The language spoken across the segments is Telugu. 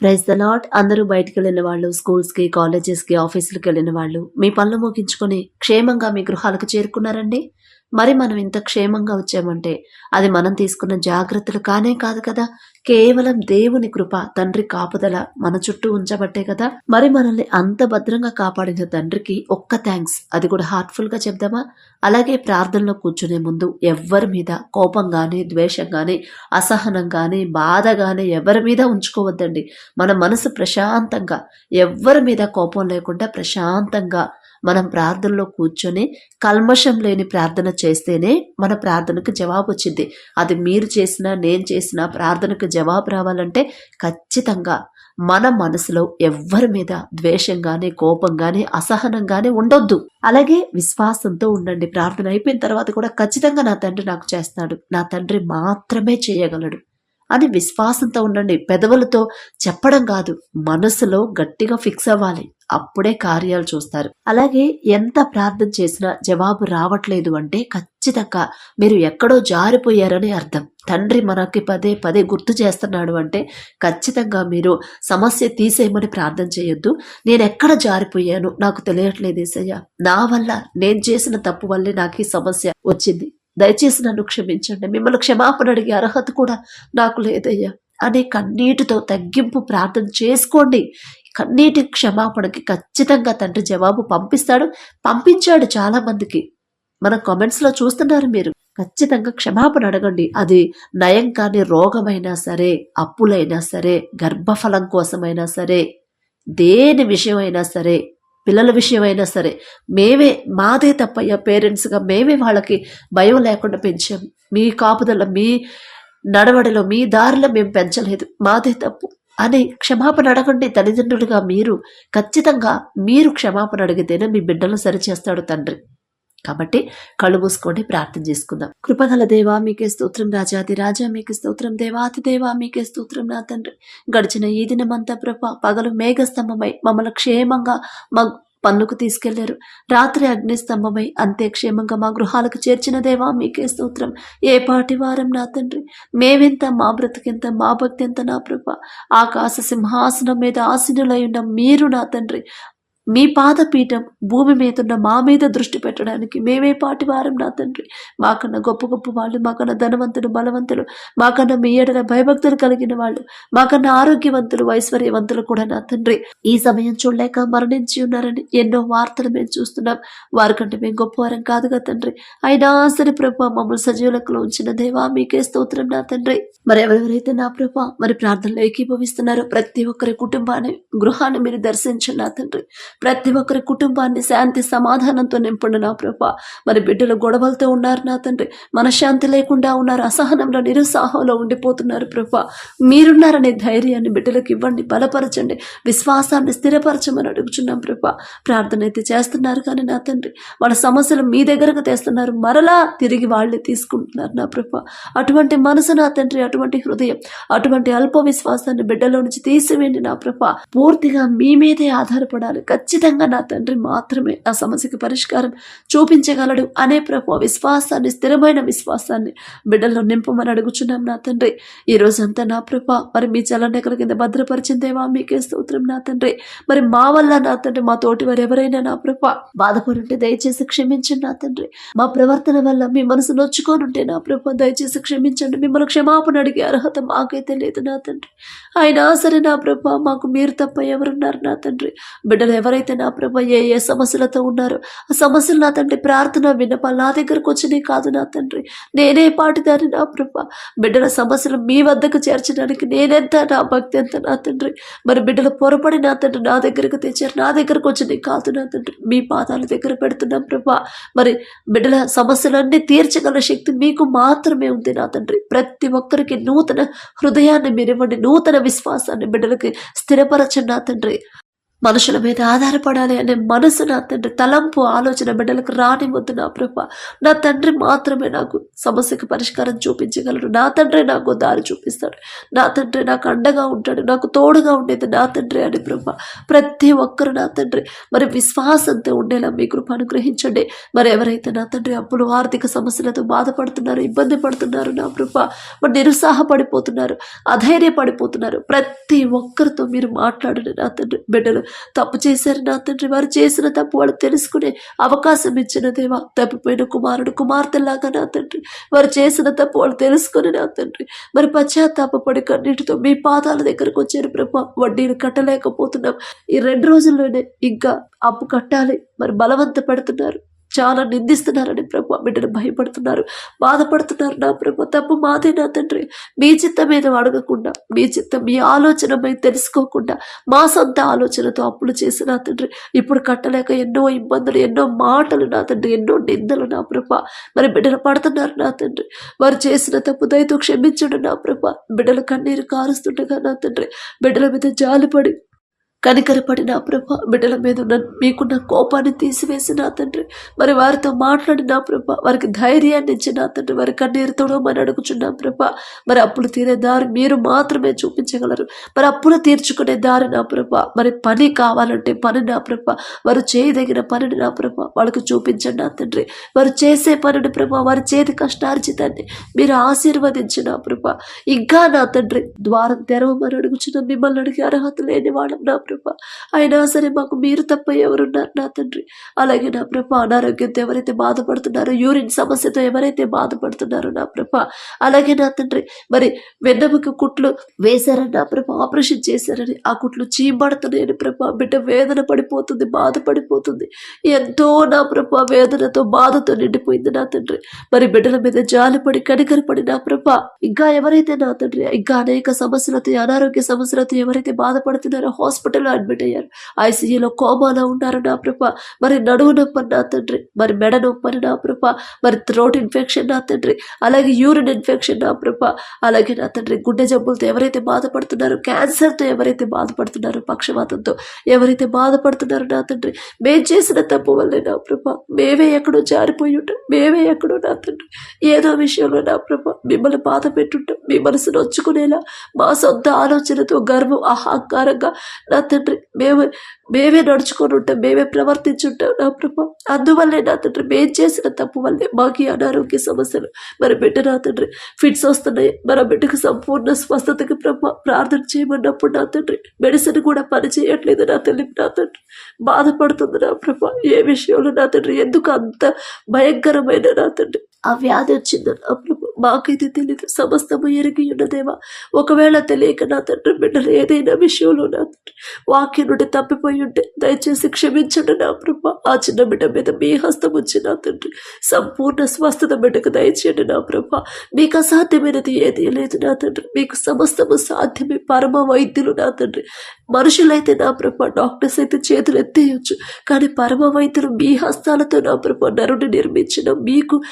ప్రైజ్ ద లాట్ అందరూ బయటికి వెళ్ళిన వాళ్ళు స్కూల్స్కి కాలేజెస్కి ఆఫీసులకు వెళ్ళిన వాళ్ళు మీ పనులు ముగించుకొని క్షేమంగా మీ గృహాలకు చేరుకున్నారండి? మరి మనం ఇంత క్షేమంగా వచ్చామంటే అది మనం తీసుకున్న జాగ్రత్తలు కానే కాదు కదా? కేవలం దేవుని కృప తండ్రి కాపుదల మన చుట్టూ ఉంచబట్టే కదా? మరి మనల్ని అంత భద్రంగా కాపాడిన తండ్రికి ఒక్క థ్యాంక్స్ అది కూడా హార్ట్ఫుల్గా చెప్దామా? అలాగే ప్రార్థనలో కూర్చునే ముందు ఎవ్వరి మీద కోపం కానీ ద్వేషం కానీ అసహనం కానీ బాధ కానీ ఎవరి మీద ఉంచుకోవద్దండి. మన మనసు ప్రశాంతంగా ఎవ్వరి మీద కోపం లేకుండా ప్రశాంతంగా మనం ప్రార్థనలో కూర్చొని కల్మషం లేని ప్రార్థన చేస్తేనే మన ప్రార్థనకు జవాబు వచ్చింది. అది మీరు చేసినా నేను చేసినా ప్రార్థనకు జవాబు రావాలంటే ఖచ్చితంగా మన మనసులో ఎవ్వరి మీద ద్వేషం కోపంగానే కోపం అసహనం ఉండొద్దు. అలాగే విశ్వాసంతో ఉండండి. ప్రార్థన అయిపోయిన తర్వాత కూడా ఖచ్చితంగా నా తండ్రి నాకు చేస్తాడు. నా తండ్రి మాత్రమే చేయగలడు. అని విశ్వాసంతో ఉండండి. పెదవులతో చెప్పడం కాదు. మనసులో గట్టిగా ఫిక్స్ అవ్వాలి. అప్పుడే కార్యాలు చూస్తారు. అలాగే ఎంత ప్రార్థన చేసినా జవాబు రావట్లేదు అంటే ఖచ్చితంగా మీరు ఎక్కడో జారిపోయారని అర్థం. తండ్రి మనకి పదే పదే గుర్తు చేస్తున్నాడు అంటే ఖచ్చితంగా మీరు సమస్య తీసేయమని ప్రార్థన చేయొద్దు. నేను ఎక్కడ జారిపోయాను నాకు తెలియట్లేదు ఏసయ్య. నా వల్ల నేను చేసిన తప్పు వల్లే నాకు ఈ సమస్య వచ్చింది. దయచేసి నన్ను క్షమించండి. మిమ్మల్ని క్షమాపణ అడిగే అర్హత కూడా నాకు లేదయ్యా. అనే కన్నీటితో తగ్గింపు ప్రార్థన చేసుకోండి. కన్నీటి క్షమాపణకి ఖచ్చితంగా తండ్రి జవాబు పంపిస్తాడు. పంపించాడు చాలా మందికి. మన కామెంట్స్లో చూస్తున్నారు మీరు. ఖచ్చితంగా క్షమాపణ అడగండి. అది నయం కాని రోగమైనా సరే అప్పులైనా సరే గర్భఫలం కోసమైనా సరే దేని విషయమైనా సరే పిల్లల విషయమైనా సరే మేమే మాదే తప్పయ్యా పేరెంట్స్గా మేమే వాళ్ళకి భయం లేకుండా పెంచాం. మీ కాపుదల మీ నడవడిలో మీ దారిలో మేము పెంచలేదు. మాదే తప్పు. అని క్షమాపణ అడగండి తల్లిదండ్రులుగా మీరు. ఖచ్చితంగా మీరు క్షమాపణ అడిగితేనే మీ బిడ్డలు సరిచేస్తాడు తండ్రి. కాబట్టి కళ్ళు మూసుకోండి ప్రార్థన చేసుకుందాం. కృపగల దేవా మీకే స్తోత్రం రాజాది రాజా మీకే స్తోత్రం దేవాతి దేవా మీకే స్తోత్రం నా తండ్రి. గడిచిన ఈ దినమంతా ప్రభ పగలు మేఘస్తంభమై మమ్మల్ని క్షేమంగా మా పన్నుకు తీసుకెళ్ళారు. రాత్రి అగ్నిస్తంభమై అంతే క్షేమంగా మా గృహాలకు చేర్చిన దేవా మీకే స్తోత్రం. ఏ పాటి వారం నా తండ్రి? మేవెంత మా బ్రతికెంత మా భక్తి ఎంత నా ప్రభ? ఆకాశ సింహాసనం మీద ఆసీనులై ఉన్న మీరు నా తండ్రి. మీ పాదపీఠం భూమి మీద ఉన్న మా మీద దృష్టి పెట్టడానికి మేమే పాటి వారం నా తండ్రి. మాకన్నా గొప్ప గొప్ప వాళ్ళు మాకన్నా ధనవంతులు బలవంతులు మాకన్నా మీ ఎడల భయభక్తులు కలిగిన వాళ్ళు మాకన్నా ఆరోగ్యవంతులు ఐశ్వర్యవంతులు కూడా నా తండ్రి. ఈ సమయం చూడలేక మరణించి ఉన్నారని ఎన్నో వార్తలు మేము చూస్తున్నాం. వారికంటే మేము గొప్పవారం కాదుగా తండ్రి. అయినా సరే ప్రభా మమ్మల్ని సజీవులకు ఉంచిన దేవా మీకే స్తోత్రం నా తండ్రి. మరి ఎవరెవరైతే నా ప్రభా మరి ప్రార్థనలో ఏకీభవిస్తున్నారో ప్రతి ఒక్కరి కుటుంబాన్ని గృహాన్ని మీరు దర్శించండి నా తండ్రి. ప్రతి ఒక్కరి కుటుంబాన్ని శాంతి సమాధానంతో నింపండి నా ప్రభా? మరి బిడ్డలు గొడవలతో ఉన్నారు నా తండ్రి. మనశ్శాంతి లేకుండా ఉన్నారు. అసహనంలో నిరుత్సాహంలో ఉండిపోతున్నారు ప్రభా. మీరున్నారనే ధైర్యాన్ని బిడ్డలకు ఇవ్వండి బలపరచండి. విశ్వాసాన్ని స్థిరపరచమని అడుగుచున్నాం ప్రభా. ప్రార్థన అయితే చేస్తున్నారు కానీ నా తండ్రి వాళ్ళ సమస్యలు మీ దగ్గరకు తెస్తున్నారు. మరలా తిరిగి వాళ్ళే తీసుకుంటున్నారు నా ప్రభా. అటువంటి మనసు నా తండ్రి అటువంటి హృదయం అటువంటి అల్ప విశ్వాసాన్ని బిడ్డలో నుంచి తీసివేయండి నా ప్రభా. పూర్తిగా మీ మీదే ఆధారపడాలి. ఖచ్చితంగా నా తండ్రి మాత్రమే నా సమస్యకి పరిష్కారం చూపించగలడు అనే ప్రభు విశ్వాసాన్ని స్థిరమైన విశ్వాసాన్ని బిడ్డల్లో నింపమని అడుగుచున్నాం నా తండ్రి. ఈ రోజంతా నా ప్రభ మరి మీ చలనెక్కల కింద భద్రపరిచిందేవా మీకే స్తోత్రం నా తండ్రి. మరి మా వల్ల నా తండ్రి మా తోటి వారు ఎవరైనా నా ప్రభ బాధపడుంటే దయచేసి క్షమించండి నా తండ్రి. మా ప్రవర్తన వల్ల మీ మనసు నొచ్చుకోనుంటే నా ప్రభ దయచేసి క్షమించండి. మిమ్మల్ని క్షమాపణ అడిగే అర్హత మాకైతే లేదు నా తండ్రి. అయినా సరే నా ప్రభ మాకు మీరు తప్ప ఎవరున్నారు నా తండ్రి. బిడ్డలు ఎవరైతే నా ప్రభ ఏ ఏ సమస్యలతో ఉన్నారో ఆ సమస్యలు నా తండ్రి ప్రార్థన విన్నపాలు నా దగ్గరకు వచ్చినాయి కాదు నా తండ్రి. నేనే పాటిదాన్ని నా ప్రభ. బిడ్డల సమస్యలు మీ వద్దకు చేర్చడానికి నేనెంత నా భక్తి ఎంత నా తండ్రి. మరి బిడ్డలు పొరపడి నా తండ్రి నా దగ్గరకు తెచ్చారు నా దగ్గరకు వచ్చినాయి కాదు నా తండ్రి. మీ పాదాల దగ్గర పెడుతున్నాం ప్రభా. మరి బిడ్డల సమస్యలన్నీ తీర్చగల శక్తి మీకు మాత్రమే ఉంది నా తండ్రి. ప్రతి ఒక్కరికి నూతన హృదయాన్ని మీరు ఇవ్వండి నూతన విశ్వాసాన్ని బిడ్డలకి స్థిరపరచండి నా తండ్రి. మనుషుల మీద ఆధారపడాలి అనే మనసు నా తండ్రి తలంపు ఆలోచన బిడ్డలకు రానివద్దు నా ప్రభ. నా తండ్రి మాత్రమే నాకు సమస్యకు పరిష్కారం చూపించగలడు. నా తండ్రి నాకు దారి చూపిస్తాడు. నా తండ్రి నాకు అండగా ఉంటాడు. నాకు తోడుగా ఉండేది నా తండ్రి అని ప్రభ. ప్రతి ఒక్కరు నా తండ్రి. మరి విశ్వాసంతో ఉండేలా మీ కృప అనుగ్రహించండి. మరి ఎవరైతే నా తండ్రి అప్పులు ఆర్థిక సమస్యలతో బాధపడుతున్నారు ఇబ్బంది పడుతున్నారు నా ప్రభ మరి నిరుత్సాహపడిపోతున్నారు అధైర్యపడిపోతున్నారు ప్రతి ఒక్కరితో మీరు మాట్లాడండి నా తండ్రి. బిడ్డలు తప్పు చేశారు నా తండ్రి. వారు చేసిన తప్పు వాళ్ళు తెలుసుకునే అవకాశం ఇచ్చిన దేవా తప్పిపోయిన కుమారుడు కుమార్తెలాగా నా తండ్రి. వారు చేసిన తప్పు వాళ్ళు తెలుసుకుని నా తండ్రి. మరి పశ్చాత్తాపడి కన్నీటితో మీ పాదాల దగ్గరకు వచ్చారు ప్రభు. వడ్డీలు కట్టలేకపోతున్నాం. ఈ రెండు రోజుల్లోనే ఇంకా అప్పు కట్టాలి. మరి బలవంత పెడుతున్నారు చాలా నిందిస్తున్నారని ప్రభు బిడ్డలు భయపడుతున్నారు బాధపడుతున్నారు. నా ప్రభు తప్పు మాదే నా తండ్రి. మీ చిత్తం మీద అడగకుండా మీ చిత్తం మీ ఆలోచన మీద తెలుసుకోకుండా మా సొంత ఆలోచనతో అప్పులు చేసి నా తండ్రి. ఇప్పుడు కట్టలేక ఎన్నో ఇబ్బందులు ఎన్నో మాటలు నా తండ్రి ఎన్నో నిందలు నా ప్రభ. మరి బిడ్డలు పడుతున్నారు నా తండ్రి. వారు చేసిన తప్పు దయతో క్షమించడు నా ప్రభ. బిడ్డలు కన్నీరు కారుస్తుండగా నా తండ్రి బిడ్డల మీద జాలిపడి కనికరపడి నా ప్రభ బిడ్డల మీద ఉన్న మీకున్న కోపాన్ని తీసివేసి నా తండ్రి. మరి వారితో మాట్లాడిన ప్రభ వారికి ధైర్యాన్ని ఇచ్చి నా తండ్రి వారి కన్నీరుతోడో మరి అడుగుచున్నాం ప్రభ మరి అప్పులు తీరే దారి మీరు మాత్రమే చూపించగలరు. మరి అప్పులు తీర్చుకునే దారి నా ప్రభ మరి పని కావాలంటే పని నా ప్రభ వారు చేయదగిన పనిని నా ప్రభ వాళ్ళకు చూపించండి నా తండ్రి. వారు చేసే పనిని ప్రభ వారి చేతి కష్టార్జితాన్ని మీరు ఆశీర్వదించిన ప్రభ. ఇంకా నా తండ్రి ద్వారం తెరవమని అడుగుచున్న మిమ్మల్ని అడిగే అర్హత లేని వాళ్ళం నా ప్రభ. అయినా సరే మాకు మీరు తప్ప ఎవరున్నారు నా తండ్రి. అలాగే నా ప్రభ అనారోగ్యంతో ఎవరైతే బాధపడుతున్నారో యూరిన్ సమస్యతో ఎవరైతే బాధపడుతున్నారో నా ప్రభ. అలాగే నా తండ్రి మరి వెన్నెముక కుట్లు వేశారని నా ప్రభ ఆపరేషన్ చేశారని ఆ కుట్లు చీమడుతున్నాయని ప్రభ. బిడ్డ వేదన పడిపోతుంది బాధపడిపోతుంది ఎంతో నా ప్రభ వేదనతో బాధతో నిండిపోయింది నా తండ్రి. మరి బిడ్డల మీద జాలిపడి కనికరపడి నా ప్రభ. ఇంకా ఎవరైతే నా తండ్రి ఇంకా అనేక సమస్యలతో అనారోగ్య సమస్యలతో ఎవరైతే బాధపడుతున్నారో హాస్పిటల్ హాస్పిటల్లో అడ్మిట్ అయ్యారు. ఐసీయూలో కోమాలో ఉన్నారు నా ప్రభ. మరి నడువు నొప్పని నా తండ్రి. మరి మెడ నొప్పని నా ప్రభ. మరి థ్రోట్ ఇన్ఫెక్షన్ నా తండ్రి. అలాగే యూరిన్ ఇన్ఫెక్షన్ నా ప్రభ. అలాగే నా తండ్రి గుండె జబ్బులతో ఎవరైతే బాధపడుతున్నారో క్యాన్సర్తో ఎవరైతే బాధపడుతున్నారో పక్షవాతంతో ఎవరైతే బాధపడుతున్నారో నా తండ్రి మేం చేసిన తప్పు వల్లే నా ప్రభ. మేమే ఎక్కడో జారిపోయి ఉంటాం. మేమే ఎక్కడో నా తండ్రి. ఏదో విషయంలో నా ప్రభ మిమ్మల్ని బాధ పెట్టుంటాం. మీ మనసు నొచ్చుకునేలా మా సొంత ఆలోచనతో గర్వం అహంకారంగా నా తండ్రి మేము మేమే నడుచుకొని ఉంటాం మేమే ప్రవర్తించుంటాం నా ప్రభ. అందువల్లే నా తండ్రి మేం చేసిన తప్పు వల్లే మాకు ఈ అనారోగ్య సమస్యలు. మరి బిడ్డ నా తండ్రి ఫిట్స్ వస్తున్నాయి. మన బిడ్డకు సంపూర్ణ స్వస్థతకి ప్రభ ప్రార్థన చేయమన్నప్పుడు నా తండ్రి మెడిసిన్ కూడా పని చేయట్లేదు నా తల్లి నా తండ్రి. బాధపడుతుంది నా ప్రభ. ఏ విషయంలో నా తండ్రి ఎందుకు అంత భయంకరమైన నా తండ్రి? ఆ వ్యాధి వచ్చింది నా ప్రభు. మాకైతే తెలియదు సమస్తము ఎరిగి ఉన్నదేవా ఒకవేళ తెలియక నా తండ్రి బిడ్డలు ఏదైనా విషయంలో నా తండ్రి వాక్యం నుండి తప్పిపోయి ఉంటే దయచేసి క్షమించండి నా ప్రభు. ఆ చిన్న బిడ్డ మీద మీ హస్తం వచ్చి నా తండ్రి సంపూర్ణ స్వస్థత బిడ్డకు దయచేయండి నా ప్రభ. మీకు అసాధ్యమైనది ఏదీ లేదు నా తండ్రి. మీకు సమస్తము సాధ్యమే పరమ వైద్యులు నా తండ్రి. మనుషులైతే నా ప్రభ డాక్టర్స్ అయితే చేతులు ఎత్తేయచ్చు. కానీ పరమ వైద్యులు మీ హస్తాలతో నా ప్రభ నరుని నిర్మించిన మీకు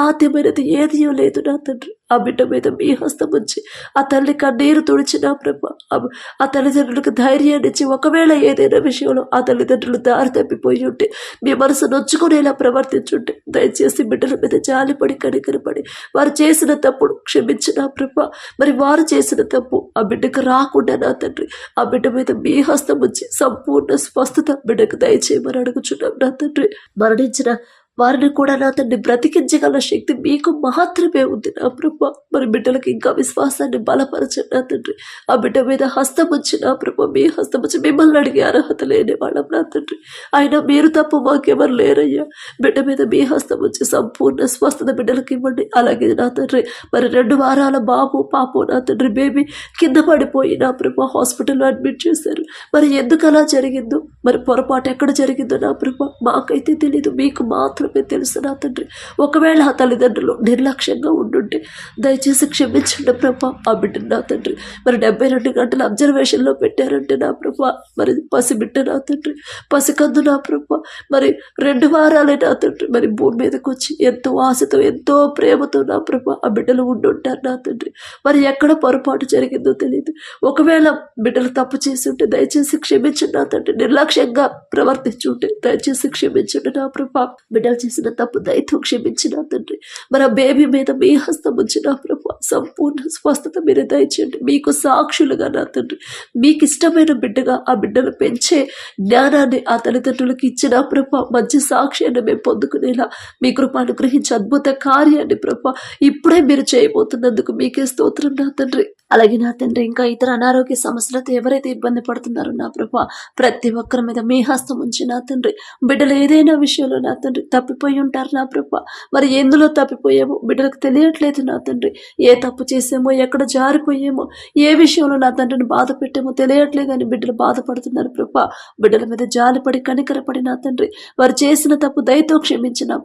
అసాధ్యమైనది ఏదీ లేదు నా తండ్రి. ఆ బిడ్డ మీద మీ హస్తం ఉంచి ఆ తల్లి కన్నీరు తుడిచిన నా ప్రభ. ఆ- ఆ తల్లిదండ్రులకు ధైర్యాన్ని ఇచ్చి ఒకవేళ ఏదైనా విషయంలో ఆ తల్లిదండ్రులు దారి తప్పిపోయి ఉంటే మీ మనసు నొచ్చుకునేలా ప్రవర్తించుంటే దయచేసి బిడ్డల మీద జాలిపడి కనికరపడి వారు చేసిన తప్పుడు క్షమించిన ప్రభ. మరి వారు చేసిన తప్పు ఆ బిడ్డకు రాకుండా నా తండ్రి. ఆ బిడ్డ మీద మీ హస్తం ఉంచి సంపూర్ణ స్వస్థత బిడ్డకు దయచేయమని అడుగుచున్నాం నా తండ్రి. మరణించిన వారిని కూడా నా తండ్రి బ్రతికించగల శక్తి మీకు మాత్రమే ఉంది నా ప్రభ. మరి బిడ్డలకు ఇంకా విశ్వాసాన్ని బలపరచండి నా తండ్రి. ఆ బిడ్డ మీద హస్తం వచ్చి నా ప్రభ మీ హస్తం వచ్చి మిమ్మల్ని అడిగే అర్హత లేని వాళ్ళం నా తండ్రి. అయినా మీరు తప్ప మాకెవరు లేరయ్యా. బిడ్డ మీద మీ హస్తం వచ్చి సంపూర్ణ స్వస్థత బిడ్డలకు ఇవ్వండి. అలాగే నా తండ్రి మరి రెండు వారాల బాబు పాపు నా తండ్రి బేబీ కింద పడిపోయి నా ప్రభ హాస్పిటల్లో అడ్మిట్ చేశారు. మరి ఎందుకు అలా జరిగిందో? మరి పొరపాటు ఎక్కడ జరిగిందో నా ప్రభ? మాకైతే తెలీదు. మీకు మాత్రం మాత్రమే తెలుసు నా తండ్రి. ఒకవేళ ఆ తల్లిదండ్రులు నిర్లక్ష్యంగా ఉండుంటే దయచేసి క్షమించండి ప్రభా ఆ బిడ్డ నా తండ్రి. మరి డెబ్బై రెండు గంటల అబ్జర్వేషన్లో పెట్టారంటే నా ప్రభా మరి పసిబిడ్డ నా తండ్రి. పసికందు నా ప్రభా మరి రెండు వారాలే నా తండ్రి. మరి భూమి మీదకి వచ్చి ఎంతో ఆశతో ఎంతో ప్రేమతో నా ప్రభా ఆ బిడ్డలు ఉండుంటారు నా తండ్రి. మరి ఎక్కడ పొరపాటు జరిగిందో తెలియదు ఒకవేళ బిడ్డలు తప్పు చేసి ఉంటే దయచేసి క్షమించండి నా తండ్రి. నిర్లక్ష్యంగా ప్రవర్తించుంటే దయచేసి క్షమించండి నా ప్రభా. బిడ్డలు చేసిన తప్పు దయతో క్షమించిన తండ్రి. మరి ఆ బేబీ మీద మీ హస్తం వచ్చిన ప్రభు ప్రభా సంపూర్ణ స్వస్థత మీరు దయచేయండి. మీకు సాక్షులుగా నా తండ్రి. మీకు ఇష్టమైన బిడ్డగా ఆ బిడ్డను పెంచే జ్ఞానాన్ని ఆ తల్లిదండ్రులకు ఇచ్చిన ప్రభు మంచి సాక్ష్యాన్ని మేము పొందుకునేలా మీ కృప అనుగ్రహించి అద్భుత కార్యాన్ని ప్రభు ఇప్పుడే మీరు చేయబోతున్నందుకు మీకే స్తోత్రం నా తండ్రి. అలాగే నా తండ్రి ఇంకా ఇతర అనారోగ్య సమస్యలతో ఎవరైతే ఇబ్బంది పడుతున్నారో నా ప్రభ ప్రతి ఒక్కరి మీద మీ హస్తం ఉంచి నా తండ్రి. బిడ్డలు ఏదైనా విషయంలో నా తండ్రి తప్పిపోయి ఉంటారు నా ప్రభ. మరి ఎందులో తప్పిపోయామో బిడ్డలకు తెలియట్లేదు నా తండ్రి. ఏ తప్పు చేసామో ఎక్కడ జారిపోయామో ఏ విషయంలో నా తండ్రిని బాధ పెట్టామో తెలియట్లేదు అని బిడ్డలు బాధపడుతున్నారు ప్రభ. బిడ్డల మీద జాలిపడి కనికరపడి నా తండ్రి. వారు చేసిన తప్పు దయతో క్షమించి నా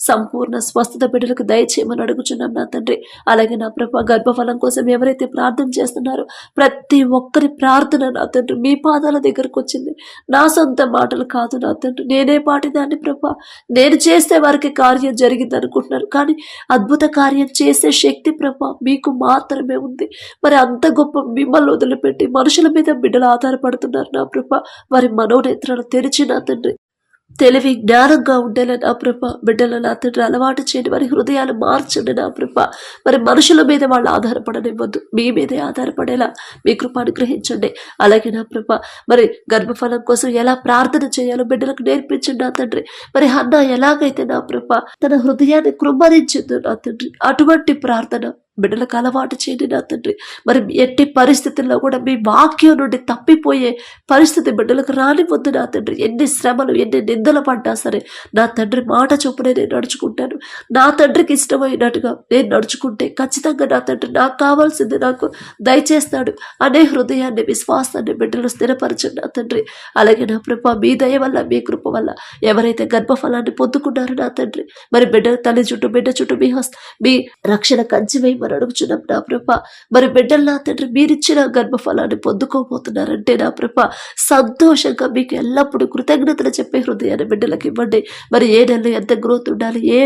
సంపూర్ణ స్వస్థత బిడ్డలకు దయచేయమని అడుగుచున్నాం నా తండ్రి. అలాగే నా ప్రభ గర్భఫలం కోసం ఎవరైతే ప్రార్థన చేస్తున్నారు. ప్రతి ఒక్కరి ప్రార్థన నా తండ్రి మీ పాదాల దగ్గరకు వచ్చింది. నా సొంత మాటలు కాదు నా తండ్రి. నేనే పాటిదాన్ని ప్రభ. నేను చేస్తే వారికి కార్యం జరిగింది అనుకుంటున్నారు. కానీ అద్భుత కార్యం చేసే శక్తి ప్రభ మీకు మాత్రమే ఉంది. మరి అంత గొప్ప మిమ్మల్ని వదిలిపెట్టి మనుషుల మీద బిడ్డలు ఆధారపడుతున్నారు నా ప్రభా. వారి మనోనేత్రాలు తెరిచి నా తండ్రి. తెలివి జ్ఞానంగా ఉండేలా నా ప్రభ బిడ్డలను నా అలవాటు చేయండి వారి హృదయాలు మార్చండి నా ప్రభ. మరి మనుషుల మీద వాళ్ళు ఆధారపడనివ్వద్దు. మీ మీదే ఆధారపడేలా మీ కృప అనుగ్రహించండి. అలాగే నా ప్రభ మరి గర్భఫలం కోసం ఎలా ప్రార్థన చేయాలో బిడ్డలకు నేర్పించండి నా తండ్రి. మరి హన్న ఎలాగైతే నా ప్రభ తన హృదయాన్ని కృమ్మరించిందో నా తండ్రి అటువంటి ప్రార్థన బిడ్డలకు అలవాటు చేయండి నా తండ్రి. మరి ఎట్టి పరిస్థితుల్లో కూడా మీ వాక్యం నుండి తప్పిపోయే పరిస్థితి బిడ్డలకు రానివద్దు నా తండ్రి. ఎన్ని శ్రమలు ఎన్ని నిందలు పడ్డా సరే నా తండ్రి మాట చొప్పునే నేను నడుచుకుంటాను. నా తండ్రికి ఇష్టమైనట్టుగా నేను నడుచుకుంటే ఖచ్చితంగా నా తండ్రి నాకు కావాల్సింది నాకు దయచేస్తాడు. అనే హృదయాన్ని విశ్వాసాన్ని బిడ్డలు స్థిరపరచండి నా తండ్రి. అలాగే నా కృప మీ దయ వల్ల మీ కృప వల్ల ఎవరైతే గర్భఫలాన్ని పొందుకున్నారో నా తండ్రి. మరి బిడ్డ తల్లి చుట్టూ బిడ్డ చుట్టూ మీ హస్ మీ రక్షణ కంచివై మరి అడుగుచున్నాం నా ప్రభ. మరి బిడ్డలు నా తండ్రి మీరిచ్చిన గర్భఫలాన్ని పొందుకోబోతున్నారంటే నా ప్రభ. సంతోషంగా మీకు ఎల్లప్పుడూ కృతజ్ఞతలు చెప్పే హృదయాన్ని బిడ్డలకు ఇవ్వండి. మరి ఏ నెలలో ఎంత గ్రోత్ ఉండాలి ఏ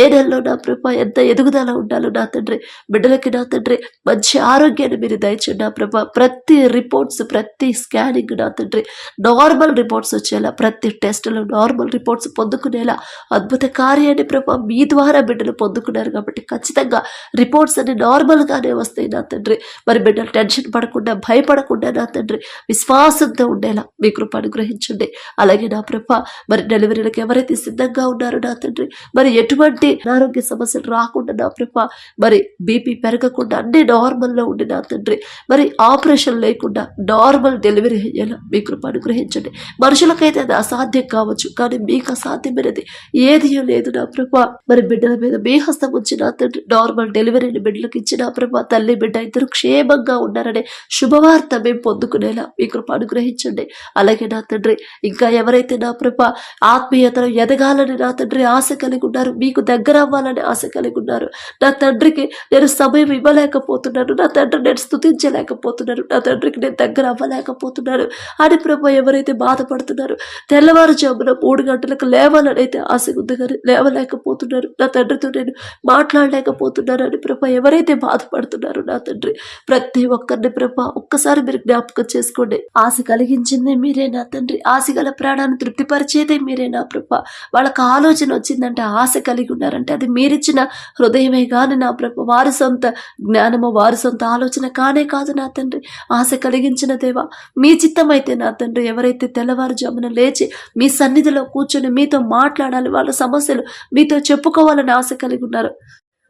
ఏ నెలలో నా ప్రభ ఎంత ఎదుగుదల ఉండాలో నా తండ్రి బిడ్డలకి నా తండ్రి మంచి ఆరోగ్యాన్ని మీరు దయచండి నా ప్రభ. ప్రతి రిపోర్ట్స్ ప్రతి స్కానింగ్ నా తండ్రి నార్మల్ రిపోర్ట్స్ వచ్చేలా ప్రతి టెస్ట్లో నార్మల్ రిపోర్ట్స్ పొందుకునేలా అద్భుత కార్యాన్ని ప్రభ మీ ద్వారా బిడ్డలు పొందుకున్నారు కాబట్టి ఖచ్చితంగా రిపోర్ట్స్ అన్ని నార్మల్గానే వస్తాయి నా తండ్రి. మరి బిడ్డలు టెన్షన్ పడకుండా భయపడకుండా నా తండ్రి విశ్వాసంతో ఉండేలా మీ కృప అనుగ్రహించండి. అలాగే నా ప్రభ మరి డెలివరీలకు ఎవరైతే సిద్ధంగా ఉన్నారో నా తండ్రి మరి ఎటువంటి అనారోగ్య సమస్యలు రాకుండా నా ప్రభ మరి బీపీ పెరగకుండా అన్ని నార్మల్లో ఉండి నా తండ్రి మరి ఆపరేషన్ లేకుండా నార్మల్ డెలివరీ అయ్యేలా మీ కృప అనుగ్రహించండి. మనుషులకైతే అది అసాధ్యం కావచ్చు కానీ మీకు అసాధ్యమైనది ఏది లేదు నా ప్రభ. మరి బిడ్డల మీద మీ హస్తం ఉంచి నా తండ్రి నార్మల్ డెలివరీని బిడ్డలకు ఇచ్చిన ప్రభ తల్లి బిడ్డ ఇద్దరు క్షేమంగా ఉన్నారనే శుభవార్త మేము పొందుకునేలా మీ కృప అనుగ్రహించండి. అలాగే నా తండ్రి ఇంకా ఎవరైతే నా ప్రభ ఆత్మీయతను ఎదగాలని నా తండ్రి ఆశ కలిగి ఉన్నారు మీకు దగ్గర అవ్వాలని ఆశ కలిగి ఉన్నారు. నా తండ్రికి నేను సమయం ఇవ్వలేకపోతున్నాను నా తండ్రి నేను స్థుతించలేకపోతున్నాను నా తండ్రికి నేను దగ్గర అవ్వలేకపోతున్నాను అని ప్రభ ఎవరైతే బాధపడుతున్నారు తెల్లవారుజామున మూడు గంటలకు లేవాలని అయితే ఆశ ఉంది కానీ లేవలేకపోతున్నారు. నా తండ్రితో నేను మాట్లాడలేకపోతున్నాను అని ప్రభ ఎవరైతే బాధపడుతున్నారో నా తండ్రి ప్రతి ఒక్కరిని ప్రభ ఒక్కసారి మీరు జ్ఞాపకం చేసుకోండి. ఆశ కలిగించిందే మీరే నా తండ్రి. ఆశ గల ప్రాణాన్ని తృప్తిపరిచేదే మీరే నా ప్రభ. వాళ్ళకి ఆలోచన వచ్చిందంటే ఆశ కలిగి ఉన్నారంటే అది మీరిచ్చిన హృదయమే కానీ నా ప్రభ. వారి సొంత జ్ఞానము వారి సొంత ఆలోచన కానే కాదు నా తండ్రి. ఆశ కలిగించిన దేవా మీ చిత్తమైతే నా తండ్రి ఎవరైతే తెల్లవారుజామున లేచి మీ సన్నిధిలో కూర్చొని మీతో మాట్లాడాలి వాళ్ళ సమస్యలు మీతో చెప్పుకోవాలని ఆశ కలిగి ఉన్నారు.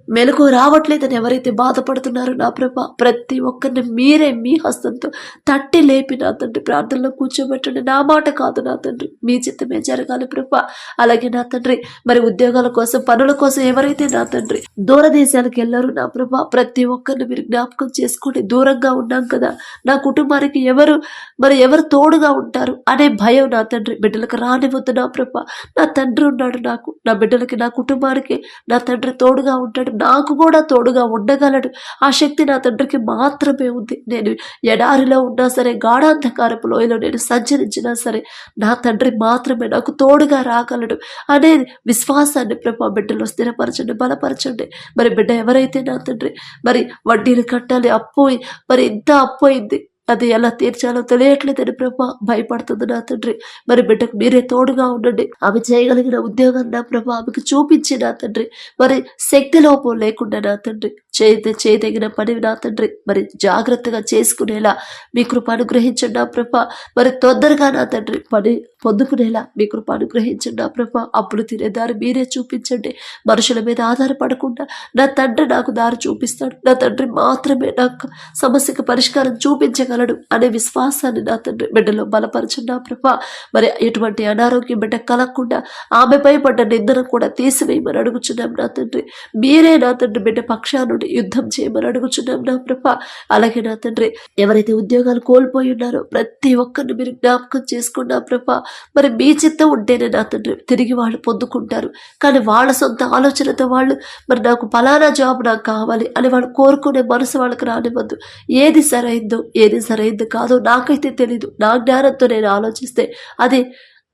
మెలకు రావట్లేదని ఎవరైతే బాధపడుతున్నారో నా ప్రభ ప్రతి ఒక్కరిని మీరే మీ హస్తంతో తట్టి లేపి నా తండ్రి ప్రార్థనలో కూర్చోబెట్టండి. నా మాట కాదు నా తండ్రి మీ చిత్తమే జరగాలి ప్రభ. అలాగే నా తండ్రి మరి ఉద్యోగాల కోసం పనుల కోసం ఎవరైతే నా తండ్రి దూరదేశాలకు వెళ్ళారు నా ప్రభ ప్రతి ఒక్కరిని మీరు జ్ఞాపకం చేసుకోండి. దూరంగా ఉన్నాం కదా నా కుటుంబానికి ఎవరు మరి ఎవరు తోడుగా ఉంటారు అనే భయం నా తండ్రి. బిడ్డలకు రానివద్దు నా ప్రభ. నా తండ్రి ఉన్నాడు నాకు నా బిడ్డలకి నా కుటుంబానికి నా తండ్రి తోడుగా ఉంటాడు నాకు కూడా తోడుగా ఉండగలడు. ఆ శక్తి నా తండ్రికి మాత్రమే ఉంది. నేను ఎడారిలో ఉన్నా సరే గాఢాంధకారపు లోయలో నేను సంచరించినా సరే నా తండ్రి మాత్రమే నాకు తోడుగా రాగలడు. అనే విశ్వాసాన్ని ప్రభా బిడ్డలో స్థిరపరచండి బలపరచండి. మరి బిడ్డ ఎవరైతే నా తండ్రి? మరి వడ్డీలు కట్టాలి అప్పు మరి ఇంత అప్పు అయింది. అది ఎలా తీర్చాలో తెలియట్లేదని ప్రభా భయపడుతుంది నా తండ్రి. మరి బిడ్డకు మీరే తోడుగా ఉండండి. ఆమె చేయగలిగిన ఉద్యోగం నా ప్రభా ఆమెకు చూపించి నా తండ్రి. మరి శక్తి లోపం లేకుండా నా తండ్రి. చేయి చేయదగిన పని నా తండ్రి. మరి జాగ్రత్తగా చేసుకునేలా మీ కృప అనుగ్రహించండి నా ప్రభ. మరి తొందరగా నా తండ్రి పని పొందుకునేలా మీ కృప అనుగ్రహించండి నా ప్రభ. అప్పులు తినే దారి మీరే చూపించండి. మనుషుల మీద ఆధారపడకుండా నా తండ్రి నాకు దారి చూపిస్తాడు. నా తండ్రి మాత్రమే నాకు సమస్యకు పరిష్కారం చూపించగలడు అనే విశ్వాసాన్ని నా తండ్రి బిడ్డలో బలపరచండి నా ప్రభ. మరి ఎటువంటి అనారోగ్యం బిడ్డ కలగకుండా ఆమెపై పడ్డ నిందను కూడా తీసివేయమని అడుగుచున్నాం నా తండ్రి. మీరే నా తండ్రి బిడ్డ పక్షానుండి యుద్ధం చేయమని అడుగుచున్నాం నా ప్రభ. అలాగే నా తండ్రి ఎవరైతే ఉద్యోగాలు కోల్పోయి ఉన్నారో ప్రతి ఒక్కరిని మీరు జ్ఞాపకం చేసుకున్నా ప్రభ. మరి మీ చిత్తం ఉంటేనే నా తండ్రి తిరిగి వాళ్ళు పొందుకుంటారు. కానీ వాళ్ళ సొంత ఆలోచనతో వాళ్ళు మరి నాకు ఫలానా జాబ్ నాకు కావాలి అని వాళ్ళు కోరుకునే మనసు వాళ్ళకి రానివ్వద్దు. ఏది సరైందో ఏది సరైందో కాదో నాకైతే తెలీదు. నా జ్ఞానంతో నేను ఆలోచిస్తే అది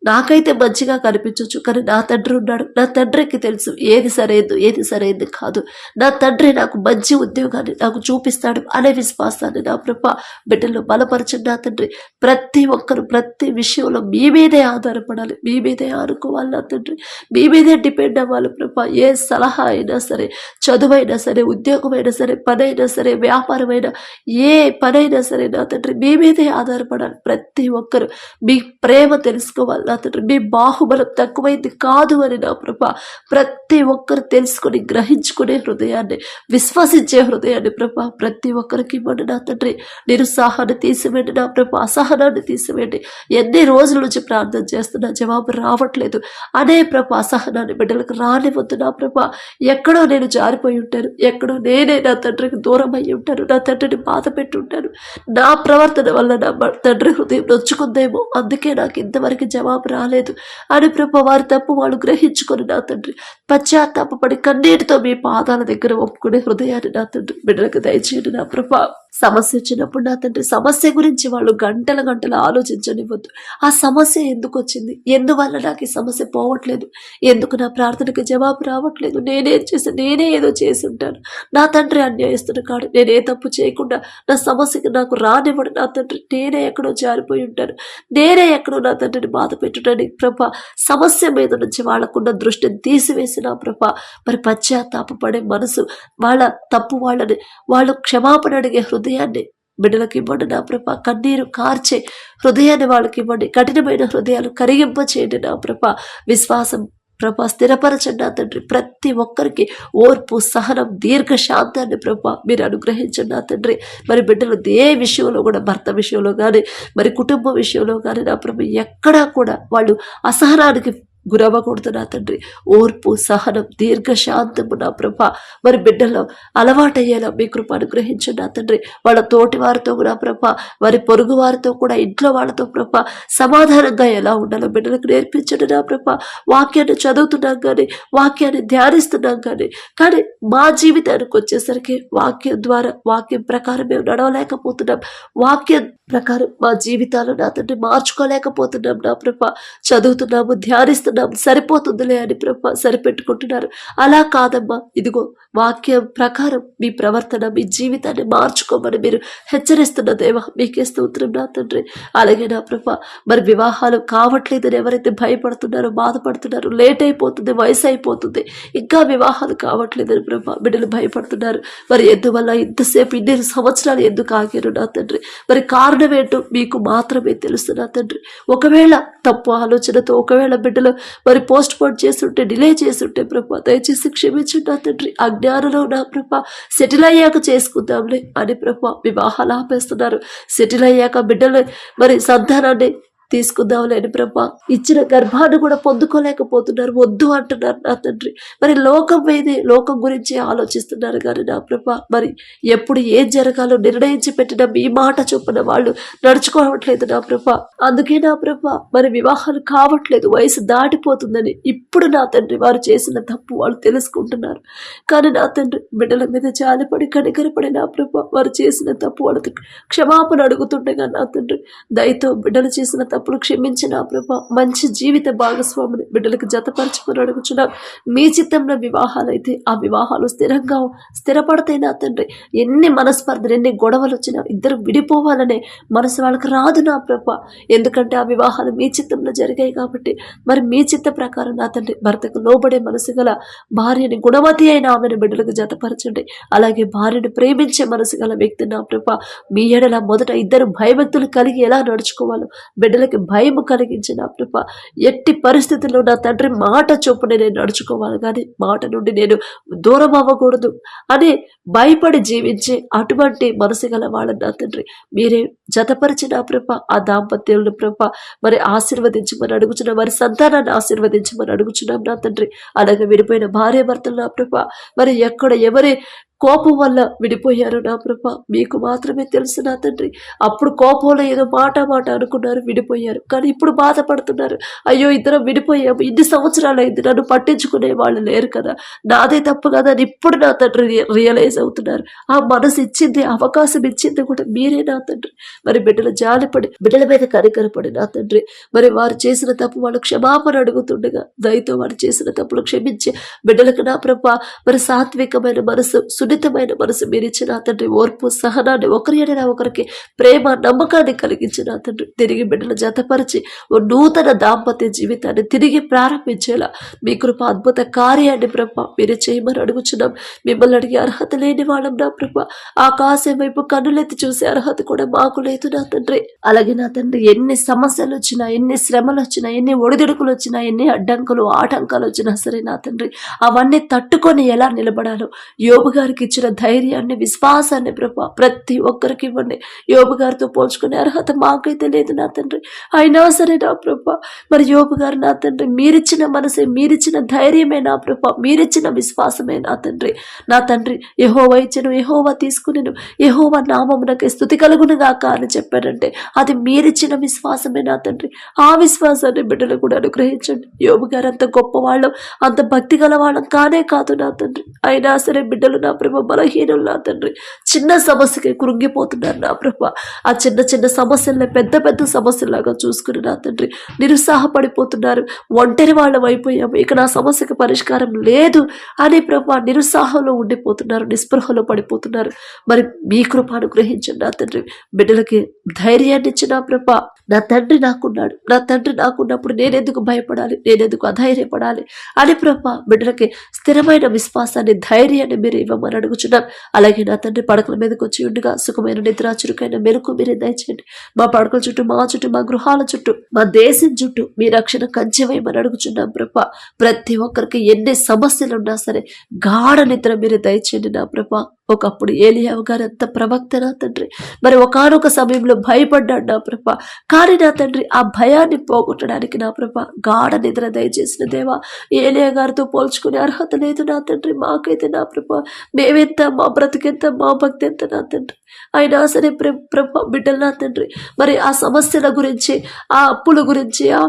నాకైతే మంచిగా కనిపించవచ్చు కానీ నా తండ్రి ఉన్నాడు. నా తండ్రికి తెలుసు ఏది సరైంది ఏది సరైంది కాదు. నా తండ్రి నాకు మంచి ఉద్యోగాన్ని నాకు చూపిస్తాడు అనే విశ్వాసాన్ని నా ప్రభ బిడ్డలు బలపరచండి నా తండ్రి. ప్రతి ఒక్కరు ప్రతి విషయంలో మీ మీదే ఆధారపడాలి. మీ మీదే ఆనుకోవాలి నా తండ్రి. మీ మీదే డిపెండ్ అవ్వాలి ప్రభ. ఏ సలహా అయినా సరే చదువైనా సరే ఉద్యోగమైనా సరే పనైనా సరే వ్యాపారమైనా ఏ పనైనా సరే నా తండ్రి మీ మీదే ఆధారపడాలి. ప్రతి ఒక్కరు మీ ప్రేమ తెలుసుకోవాలి. నా తండ్రి మీ బాహుబలం తక్కువైంది కాదు అని నా ప్రభ ప్రతి ఒక్కరు తెలుసుకొని గ్రహించుకునే హృదయాన్ని విశ్వసించే హృదయాన్ని ప్రభ ప్రతి ఒక్కరికి ఇవ్వండి నా తండ్రి. నిరుత్సాహాన్ని తీసివేయండి నా ప్రభ అసహనాన్ని తీసివేయండి. ఎన్ని రోజుల నుంచి ప్రార్థన చేస్తున్నా జవాబు రావట్లేదు. అనే ప్రభ అసహనాన్ని బిడ్డలకు రానివద్దు నా ప్రభ. ఎక్కడో నేను జారిపోయి ఉంటాను. ఎక్కడో నేనే నా తండ్రికి దూరం అయి ఉంటాను. నా తండ్రిని బాధ పెట్టి ఉంటాను. నా ప్రవర్తన వల్ల నా తండ్రి హృదయం నొచ్చుకుందేమో. అందుకే నాకు ఇంతవరకు జవాబు రాలేదు. అని ప్రభా వారి తప్పు వాళ్ళు గ్రహించుకొని నా తండ్రి పశ్చాత్తాపడి కన్నీటితో మీ పాదాల దగ్గర ఒప్పుకునే హృదయాన్ని నా తండ్రి బిడ్డలకు దయచేయండి నా ప్రభా. సమస్య వచ్చినప్పుడు నా తండ్రి సమస్య గురించి వాళ్ళు గంటల గంటలు ఆలోచించనివ్వద్దు. ఆ సమస్య ఎందుకు వచ్చింది? ఎందువల్ల నాకు ఈ సమస్య పోవట్లేదు? ఎందుకు నా ప్రార్థనకి జవాబు రావట్లేదు? నేనేం చేసి నేనే ఏదో చేసి ఉంటాను. నా తండ్రి అన్యాయస్తుడు కాడు. నేనే తప్పు చేయకుండా నా సమస్యకి నాకు రానివ్వడు. నా తండ్రి నేనే ఎక్కడో జారిపోయి ఉంటాను. నేనే ఎక్కడో నా తండ్రిని బాధ పెట్టడానికి ప్రభ సమస్య మీద నుంచి వాళ్ళకున్న దృష్టిని తీసివేసిన ప్రభ మరి పశ్చాత్తాపడే మనసు వాళ్ళ తప్పు వాళ్ళని వాళ్ళు క్షమాపణ అడిగే హృదయాన్ని బిడ్డలకు ఇవ్వండి నా ప్రభ. కన్నీరు కార్చే హృదయాన్ని వాళ్ళకి ఇవ్వండి కఠినమైన హృదయాలు కరిగింప చేయండి నా ప్రభ. విశ్వాసం ప్రభ స్థిరపరచండి నా తండ్రి. ప్రతి ఒక్కరికి ఓర్పు సహనం దీర్ఘ శాంతాన్ని ప్రభ మీరు అనుగ్రహించండి నా తండ్రి. మరి బిడ్డలు ఏ విషయంలో కూడా భర్త విషయంలో కానీ మరి కుటుంబ విషయంలో కానీ నా ప్రభ ఎక్కడా కూడా వాళ్ళు అసహనానికి గురవ్వకూడదు నా తండ్రి. ఓర్పు సహనం దీర్ఘశాంతము నా ప్రభ. మరి బిడ్డలో అలవాటయ్యేలా మీ కృప అనుగ్రహించు నా తండ్రి. వాళ్ళ తోటి వారితో కూడా ప్రభ వారి పొరుగు వారితో కూడా ఇంట్లో వాళ్ళతో ప్రభ సమాధానంగా ఎలా ఉండాలో బిడ్డలకు నేర్పించండి నా ప్రభ. వాక్యాన్ని చదువుతున్నాం కానీ వాక్యాన్ని ధ్యానిస్తున్నాం కానీ కానీ మా జీవితానికి వచ్చేసరికి వాక్యం ద్వారా వాక్యం ప్రకారం మేము నడవలేకపోతున్నాం. వాక్యం ప్రకారం మా జీవితాలు నా తండ్రి మార్చుకోలేకపోతున్నాం నా ప్రభ. చదువుతున్నాము ధ్యానిస్తున్నాము సరిపోతుందిలే అని ప్రభా సరిపెట్టుకుంటున్నారు. అలా కాదమ్మా. ఇదిగో వాక్యం ప్రకారం మీ ప్రవర్తన మీ జీవితాన్ని మార్చుకోమని మీరు హెచ్చరిస్తున్న దేవ మీకే స్తోత్రం నా తండ్రి. అలాగే నా ప్రభ మరి వివాహాలు కావట్లేదని ఎవరైతే భయపడుతున్నారో బాధపడుతున్నారో లేట్ అయిపోతుంది వయసు అయిపోతుంది ఇంకా వివాహాలు కావట్లేదని ప్రభ బిడ్డలు భయపడుతున్నారు. మరి ఎందువల్ల ఇంతసేపు ఇన్ని సంవత్సరాలు ఎందుకు ఆగారు నా తండ్రి? మరి కారణం ఏంటో మీకు మాత్రమే తెలుసు నా తండ్రి. ఒకవేళ తప్పు ఆలోచనతో ఒకవేళ బిడ్డలు మరి పోస్ట్ పోన్ చేస్తుంటే డిలే చేస్తుంటే ప్రభా దయచేసి క్షమించండి తండ్రి. అజ్ఞానంలో నా ప్రభా సెటిల్ అయ్యాక చేసుకుందాంలే అని ప్రభా వివాహాలు ఆపేస్తున్నారు. సెటిల్ అయ్యాక బిడ్డలు మరి సంతానాన్ని తీసుకుందాంలేని ప్రభా. ఇచ్చిన గర్భాన్ని కూడా పొందుకోలేకపోతున్నారు. వద్దు అంటున్నారు నా తండ్రి. మరి లోకం మీదే లోకం గురించి ఆలోచిస్తున్నారు కానీ నా ప్రభా. మరి ఎప్పుడు ఏం జరగాలో నిర్ణయించి పెట్టిన మీ మాట చొప్పున వాళ్ళు నడుచుకోవట్లేదు నా ప్రభా. అందుకే నా ప్రభా మరి వివాహాలు కావట్లేదు. వయసు దాటిపోతుందని ఇప్పుడు నా తండ్రి వారు చేసిన తప్పు వాళ్ళు తెలుసుకుంటున్నారు. కానీ నా తండ్రి బిడ్డల మీద జాలిపడి కనికరపడి నా ప్రభా వారు చేసిన తప్పు వాళ్ళకి క్షమాపణ అడుగుతుండగా నా తండ్రి దయతో బిడ్డలు చేసిన తప్పు తప్పుడు క్షమించిన ప్రభ. మంచి జీవిత భాగస్వామిని బిడ్డలకు జతపరచుకుని అడుగుచున్నాం. మీ చిత్తంలో వివాహాలు అయితే ఆ వివాహాలు స్థిరంగా స్థిరపడతాయి నా తండ్రి. ఎన్ని మనస్పర్ధలు ఎన్ని గొడవలు వచ్చినా ఇద్దరు విడిపోవాలనే మనసు వాళ్ళకి రాదు నా ప్రభ. ఎందుకంటే ఆ వివాహాలు మీ చిత్తంలో జరిగాయి కాబట్టి. మరి మీ చిత్త ప్రకారం నా తండ్రి భర్తకు లోబడే మనసు గల భార్యని గుణవతి అయిన ఆమెను బిడ్డలకు జతపరచండి. అలాగే భార్యను ప్రేమించే మనసు గల వ్యక్తి నా ప్రభ. మీ ఎడల మొదట ఇద్దరు భయభక్తులు కలిగి ఎలా నడుచుకోవాలో బిడ్డలకు భయం కలిగించిన ప్రభ ఎట్టి పరిస్థితుల్లో నా తండ్రి మాట చొప్పున నేను నడుచుకోవాలి కానీ మాట నుండి నేను దూరం అవ్వకూడదు అని భయపడి జీవించే అటువంటి మనసు గల వాళ్ళని నా తండ్రి మీరే జతపరిచిన ప్రభ ఆ దాంపత్యులను ప్రభ మరి ఆశీర్వదించమని అడుగుచున్నాం వారి సంతానాన్ని ఆశీర్వదించమని అడుగుచున్నాం నా తండ్రి. అలాగే విడిపోయిన భార్య భర్తలు నా ప్రభ మరి ఎక్కడ ఎవరి కోపం వల్ల విడిపోయారు నా ప్రభ. మీకు మాత్రమే తెలుసు నా తండ్రి. అప్పుడు కోపంలో ఏదో మాట మాట అనుకున్నారు విడిపోయారు. కానీ ఇప్పుడు బాధపడుతున్నారు. అయ్యో ఇద్దరం విడిపోయాము. ఇన్ని సంవత్సరాలు అయింది. నన్ను పట్టించుకునే వాళ్ళు లేరు కదా. నాదే తప్పు కదా అని ఇప్పుడు నా తండ్రి రియలైజ్ అవుతున్నారు. ఆ మనసు ఇచ్చింది అవకాశం ఇచ్చింది కూడా మీరే నా తండ్రి. మరి బిడ్డలు జాలిపడి బిడ్డల మీద కనికరపడి నా తండ్రి. మరి వారు చేసిన తప్పు వాళ్ళు క్షమాపణ అడుగుతుండగా దయతో వారు చేసిన తప్పులు క్షమించి బిడ్డలకు నా ప్రభ మరి సాత్వికమైన మనసు సున్నితమైన మనసు మీరిచ్చిన తండ్రి ఓర్పు సహనాన్ని ఒకరి ఎడల ఒకరికి ప్రేమ నమ్మకాన్ని కలిగించిన తండ్రి తిరిగి బిడ్డలు జతపరిచి ఓ నూతన దాంపత్య జీవితాన్ని తిరిగి ప్రారంభించేలా మీ కృప అద్భుత కార్యాన్ని ప్రభ మీరు చేయమని అడుగుచున్నాం. మిమ్మల్ని అడిగే అర్హత లేని వాళ్ళం నా ప్రభ. ఆకాశం వైపు కన్నులెత్తి చూసే అర్హత కూడా మాకు లేదు నా తండ్రి. అలాగే నా తండ్రి ఎన్ని సమస్యలు వచ్చినా ఎన్ని శ్రమలు వచ్చినా ఎన్ని ఒడిదుడుకులు వచ్చినా ఎన్ని అడ్డంకులు ఆటంకాలు వచ్చినా సరే నా తండ్రి అవన్నీ తట్టుకొని ఎలా నిలబడాలో యోబు గారికి ఇచ్చిన ధైర్యాన్ని విశ్వాసాన్ని ప్రభా ప్రతి ఒక్కరికి ఇవ్వండి. యోబు గారితో పోల్చుకునే అర్హత మాకైతే లేదు నా తండ్రి. అయినా సరే నా ప్రభా మరి యోబు గారు నా తండ్రి మీరిచ్చిన మనసే మీరిచ్చిన ధైర్యమే నా ప్రభా మీరిచ్చిన విశ్వాసమే నా తండ్రి. నా తండ్రి యహోవా ఇచ్చను యహోవా తీసుకునేను యహోవా నామమునకే స్థుతి కలుగునుగాక అని చెప్పాడంటే అది మీరిచ్చిన విశ్వాసమే నా తండ్రి. ఆ విశ్వాసాన్ని బిడ్డలు కూడా అనుగ్రహించండి. యోబు గారు అంత గొప్పవాళ్ళం అంత భక్తి గల వాళ్ళం కానే కాదు నా తండ్రి. అయినా సరే బిడ్డలు నా ప్రభ బలహీనులు నా తండ్రి. చిన్న సమస్యకి కృంగిపోతున్నారు నా ప్రభ. ఆ చిన్న చిన్న సమస్యలనే పెద్ద పెద్ద సమస్యలాగా చూసుకుని నా తండ్రి నిరుత్సాహపడిపోతున్నారు. ఒంటరి వాళ్ళం అయిపోయాము. ఇక నా సమస్యకి పరిష్కారం లేదు అని ప్రభా నిరుత్సాహంలో ఉండిపోతున్నారు నిస్పృహలో పడిపోతున్నారు. మరి మీ కృప అనుగ్రహించండి నా తండ్రి. బిడ్డలకి ధైర్యాన్ని ఇచ్చిన ప్రభ. నా తండ్రి నాకున్నాడు. నా తండ్రి నాకున్నప్పుడు నేనెందుకు భయపడాలి? నేనెందుకు అధైర్యపడాలి? అని ప్రభ బిడ్డలకి స్థిరమైన విశ్వాసాన్ని ధైర్యాన్ని మీరు ఇవ్వమని అడుగుచున్నాం అలాగే నా తండ్రి పడకల మీదకి వచ్చి ఉండగా సుఖమైన నిద్ర చురుకైన మెలకు మీరే దయచేయండి. మా పడకల చుట్టూ మా చుట్టూ మా గృహాల చుట్టూ మా దేశం చుట్టూ మీ రక్షణ కంచెవేయమని అడుగుచున్నాం ప్రభ. ప్రతి ఒక్కరికి ఎన్ని సమస్యలు ఉన్నా సరే గాఢ నిద్ర మీరు దయచేయండి నా ప్రభా. ఒకప్పుడు ఏలియావు గారు ఎంత ప్రవక్త నా తండ్రి. మరి ఒకానొక సమయంలో భయపడ్డాడు నా ప్రభ. కానీ నా తండ్రి ఆ భయాన్ని పోగొట్టడానికి నా ప్రభ గాఢ నిద్ర దయచేసిన దేవా. ఏలియా గారితో పోల్చుకునే అర్హత లేదు నా తండ్రి మాకైతే నా ప్రభ. మేమెంత మా బ్రతికెంత మా భక్తి ఎంత నా తండ్రి. అయినా సరే ప్ర ప్రభ బిడ్డలు నా తండ్రి. మరి ఆ సమస్యల గురించి ఆ అప్పుల గురించి ఆ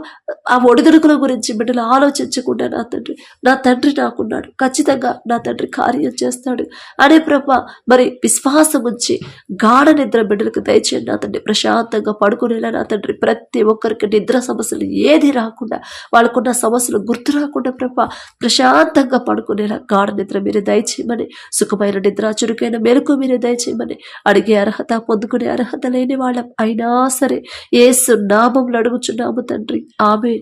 ఆ ఒడిదుడుకుల గురించి బిడ్డలు ఆలోచించకుండా నా తండ్రి నా తండ్రి నాకున్నాడు. ఖచ్చితంగా నా తండ్రి కార్యం చేస్తాడు. అనే ప్రభ మరి విశ్వాసం ఉంచి గాఢ నిద్ర బిడ్డలకు దయచేయండి. నా తండ్రి ప్రశాంతంగా పడుకునేలా నా తండ్రి ప్రతి ఒక్కరికి నిద్ర సమస్యలు ఏది రాకుండా వాళ్ళకున్న సమస్యలు గుర్తు రాకుండా ప్రభ ప్రశాంతంగా పడుకునేలా గాఢ నిద్ర మీరు దయచేయమని సుఖమైన నిద్ర చురుకైన మెరుకు మీరు దయచేయమని అడిగే అర్హత పొందుకునే అర్హత లేని వాళ్ళం అయినా సరే ఏసు నామంలో అడుగుచున్నాము తండ్రి. ఆమె